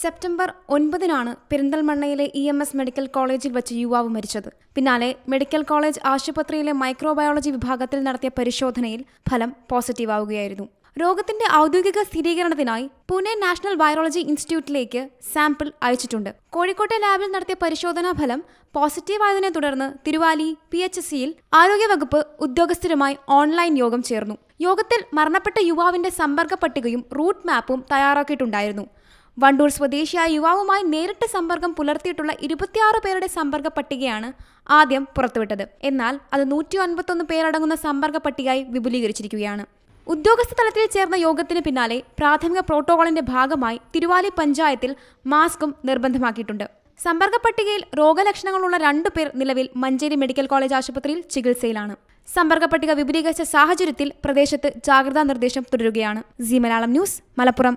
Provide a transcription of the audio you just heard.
September ഒൻപതിനാണ് പെരിന്തൽമണ്ണയിലെ E M S medical കോളേജിൽ വെച്ച് യുവാവ് മരിച്ചത്. പിന്നാലെ മെഡിക്കൽ കോളേജ് ആശുപത്രിയിലെ മൈക്രോബയോളജി വിഭാഗത്തിൽ നടത്തിയ പരിശോധനയിൽ ഫലം പോസിറ്റീവാവുകയായിരുന്നു. രോഗത്തിന്റെ ഔദ്യോഗിക സ്ഥിരീകരണത്തിനായി പൂനെ നാഷണൽ വൈറോളജി ഇൻസ്റ്റിറ്റ്യൂട്ടിലേക്ക് സാമ്പിൾ അയച്ചിട്ടുണ്ട്. കോഴിക്കോട്ടെ ലാബിൽ നടത്തിയ പരിശോധനാ ഫലം പോസിറ്റീവായതിനെ തുടർന്ന് തിരുവാലി പി എച്ച് സിയിൽ ആരോഗ്യവകുപ്പ് ഉദ്യോഗസ്ഥരുമായി ഓൺലൈൻ യോഗം ചേർന്നു. യോഗത്തിൽ മരണപ്പെട്ട യുവാവിന്റെ സമ്പർക്ക പട്ടികയും റൂട്ട് മാപ്പും തയ്യാറാക്കിയിട്ടുണ്ടായിരുന്നു. വണ്ടൂർ സ്വദേശിയായ യുവാവുമായി നേരിട്ട് സമ്പർക്കം പുലർത്തിയിട്ടുള്ള ഇരുപത്തിയാറ് പേരുടെ സമ്പർക്ക പട്ടികയാണ് ആദ്യം പുറത്തുവിട്ടത്. എന്നാൽ അത് നൂറ്റി ഒൻപത്തൊന്ന് പേരടങ്ങുന്ന സമ്പർക്ക പട്ടികയായി വിപുലീകരിച്ചിരിക്കുകയാണ്. ഉദ്യോഗസ്ഥ തലത്തിൽ ചേർന്ന യോഗത്തിന് പിന്നാലെ പ്രാഥമിക പ്രോട്ടോകോളിന്റെ ഭാഗമായി തിരുവാലി പഞ്ചായത്തിൽ മാസ്കും നിർബന്ധമാക്കിയിട്ടുണ്ട്. സമ്പർക്ക പട്ടികയിൽ രോഗലക്ഷണങ്ങളുള്ള രണ്ടു പേർ നിലവിൽ മഞ്ചേരി മെഡിക്കൽ കോളേജ് ആശുപത്രിയിൽ ചികിത്സയിലാണ്. സമ്പർക്ക പട്ടിക വിപുലീകരിച്ച സാഹചര്യത്തിൽ പ്രദേശത്ത് ജാഗ്രതാ നിർദ്ദേശം തുടരുകയാണ്. Zee Malayalam news Malappuram.